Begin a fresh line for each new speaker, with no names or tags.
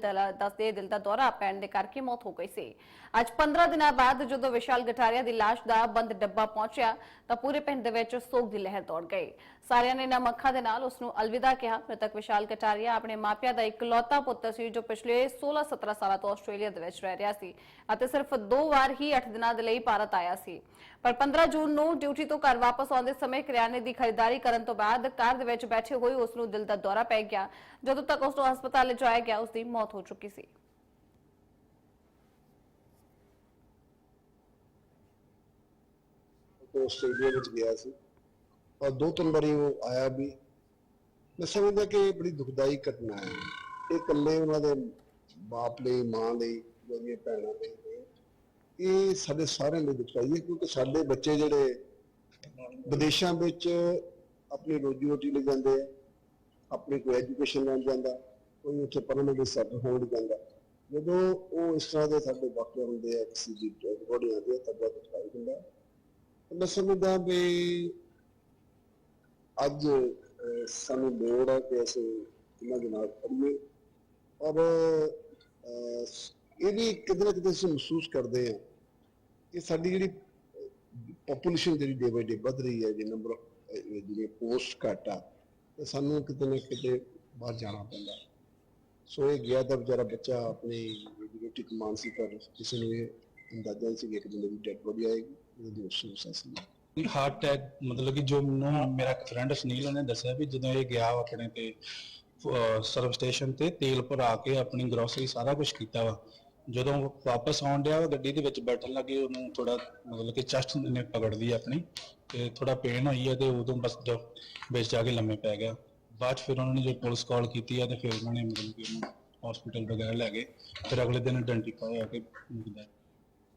ਦੱਸਦੇ ਦਿਲ ਦਾ ਦੌਰਾ ਪੈਣ ਦੇ ਕਰਕੇ ਮੌਤ ਹੋ ਗਈ ਸੀ। ਅੱਜ 15 ਦਿਨਾਂ ਬਾਅਦ ਜਦੋਂ ਵਿਸ਼ਾਲ ਗਠਾਰੀਆ ਦੀ ਲਾਸ਼ ਦਾ ਬੰਦ ਡੱਬਾ ਪਹੁੰਚਿਆ, ਤਾਂ ਪੂਰੇ ਪਿੰਡ ਦੇ ਵਿੱਚ ਸੋਗ ਦੀ ਲਹਿਰ ਦੌੜ ਗਈ। ਸਾਰਿਆਂ ਨੇ ਨਮ ਅੱਖਾਂ ਦੇ ਨਾਲ ਉਸ ਨੂੰ ਅਲਵਿਦਾ ਕਿਹਾ। ਮ੍ਰਿਤਕ ਵਿਸ਼ਾਲ ਗਠਾਰੀਆ ਆਪਣੇ ਮਾਪਿਆਂ ਦਾ ਇਕਲੌਤਾ ਪੁੱਤਰ ਸੀ, ਜੋ ਪਿਛਲੇ 16-17 ਸਾਲਾਂ ਤੋਂ ਆਸਟ੍ਰੇਲੀਆ ਦੇ ਵਿੱਚ ਰਹਿ ਰਿਹਾ ਸੀ ਅਤੇ ਸਿਰਫ ਦੋ ਵਾਰ ਹੀ 8 ਦਿਨਾਂ ਦੇ ਲਈ ਭਾਰਤ ਆਇਆ ਸੀ। ਪਰ 15 ਜੂਨ ਨੂੰ ਡਿਊਟੀ ਤੋਂ ਘਰ ਵਾਪਸ ਆਉਂਦੇ ਸਮੇਂ ਕਰਿਆਨੇ ਦੀ ਖਰੀਦਦਾਰੀ ਕਰਨ ਤੋਂ ਬਾਅਦ ਕਾਰ ਦੇ ਵਿੱਚ ਬੈਠੇ ਹੋਏ ਉਸ ਨੂੰ ਦਿਲ ਦਾ ਦੌਰਾ ਪੈ ਗਿਆ। ਜਦੋਂ ਤੱਕ ਉਸ ਨੂੰ ਹਸਪਤਾਲ ਲਿਜਾਇਆ ਗਿਆ ਉਸ ਦੀ ਮੌਤ ਹੋ ਚੁੱਕੀ ਸੀ
ਆਸਟ੍ਰੇਲੀਆ ਵਿੱਚ ਗਿਆ ਸੀ। ਔਰ ਦੋ ਤਿੰਨ ਵਾਰੀ ਉਹ ਆਇਆ ਵੀ। ਮੈਂ ਸਮਝਦਾ ਕਿ ਇਹ ਬੜੀ ਦੁਖਦਾਈ ਘਟਨਾ ਹੈ। ਇਹ ਇਕੱਲੇ ਉਹਨਾਂ ਦੇ ਬਾਪ ਲਈ, ਮਾਂ ਲਈ ਜਿਹੜੀਆਂ ਭੈਣਾਂ ਲਈ ਇਹ ਸਾਡੇ ਸਾਰਿਆਂ ਲਈ ਦੁਖਦਾਈ ਹੈ ਕਿਉਂਕਿ ਸਾਡੇ ਬੱਚੇ ਜਿਹੜੇ ਵਿਦੇਸ਼ਾਂ ਵਿੱਚ ਆਪਣੀ ਰੋਜੀ ਰੋਟੀ ਲੈ ਜਾਂਦੇ ਆ, ਆਪਣੀ ਕੋਈ ਐਜੂਕੇਸ਼ਨ ਲੈਣ ਜਾਂਦਾ। ਕੋਈ ਉੱਥੇ ਪੜ੍ਹਨ ਸੈੱਟ ਸੈਟਲ ਹੋਣ ਜਾਂਦਾ। ਜਦੋਂ ਉਹ ਇਸ ਤਰ੍ਹਾਂ ਦੇ ਸਾਡੇ ਵਾਕਿਆ ਹੁੰਦੇ ਆ, ਕਿਸੇ ਦੀ ਬੋਡੀ ਆਉਂਦੀ ਤਾਂ ਬਹੁਤ ਦੁਖਦਾਈ ਹੁੰਦਾ ਮੈਂ ਸਮਝਦਾ ਵੀ ਅੱਜ ਸਾਨੂੰ ਲੋੜ ਹੈ ਕਿ ਅਸੀਂ ਇਹਨਾਂ ਦੇ ਨਾਲ ਪੜੀਏ ਔਰ ਇਹ ਵੀ ਕਿਤੇ ਨਾ ਕਿਤੇ ਅਸੀਂ ਮਹਿਸੂਸ ਕਰਦੇ ਹਾਂ ਕਿ ਸਾਡੀ ਜਿਹੜੀ ਪੋਪੂਲੇਸ਼ਨ ਜਿਹੜੀ ਡੇ ਬਾਈ ਡੇ ਵੱਧ ਰਹੀ ਹੈ, ਜੇ ਨੰਬਰ ਜਿਹੜੀ ਪੋਸਟ ਘੱਟ ਆ ਤੇ ਸਾਨੂੰ ਕਿਤੇ ਨਾ ਕਿਤੇ ਬਾਹਰ ਜਾਣਾ ਪੈਂਦਾ ਸੋ ਇਹ ਗਿਆ ਤਾਂ ਵਿਚਾਰਾ ਬੱਚਾ ਆਪਣੀ ਰੋਟੀ ਕਮਾਉਣ ਸੀ ਕਿਸੇ ਨੂੰ ਇਹ ਅੰਦਾਜ਼ਾ ਨਹੀਂ ਸੀ ਕਿ ਇੱਕ ਦਿਨ ਦੀ ਡੈਡ ਬੋਡੀ ਆਏਗੀ ਇਹਦੀ ਅਫਸੋਸ ਸੀ
ਹਾਰਟ ਅਟੈਕ ਮਤਲਬ ਕਿ ਜੋ ਮੈਨੂੰ ਮੇਰਾ ਫਰੈਂਡ ਸੁਨੀਲ ਉਹਨੇ ਦੱਸਿਆ ਵੀ ਜਦੋਂ ਇਹ ਗਿਆ ਆਪਣੇ ਤੇ ਸਰਵ ਸਟੇਸ਼ਨ ਤੇ, ਤੇਲ ਭਰਾ ਕੇ ਆਪਣੀ ਗਰੋਸਰੀ ਸਾਰਾ ਕੁਝ ਕੀਤਾ ਵਾ। ਜਦੋਂ ਉਹ ਵਾਪਸ ਆਉਣ ਡਿਆ ਵਾ ਗੱਡੀ ਦੇ ਵਿੱਚ ਬੈਠਣ ਲੱਗੇ, ਉਹਨੂੰ ਥੋੜਾ ਮਤਲਬ ਕਿ ਚਸਟ ਨੇ ਪਕੜ ਲਈ ਆਪਣੀ ਤੇ ਥੋੜਾ ਪੇਨ ਹੋਈ ਹੈ ਤੇ ਉਦੋਂ ਬਸ ਵਿੱਚ ਜਾ ਕੇ ਲੰਮੇ ਪੈ ਗਿਆ। ਬਾਅਦ 'ਚ ਫਿਰ ਉਹਨਾਂ ਨੇ ਜੋ ਪੁਲਿਸ ਕਾਲ ਕੀਤੀ ਹੈ ਤੇ ਫਿਰ ਉਹਨਾਂ ਨੇ ਮਤਲਬ ਕਿ ਉਹਨੂੰ ਹਸਪੀਟਲ ਵਗੈਰਾ ਲੈ ਗਏ। ਫਿਰ ਅਗਲੇ ਦਿਨ ਆਇਡੈਂਟੀਫਾਈ ਆ ਕੇ ਮਿਲਦਾ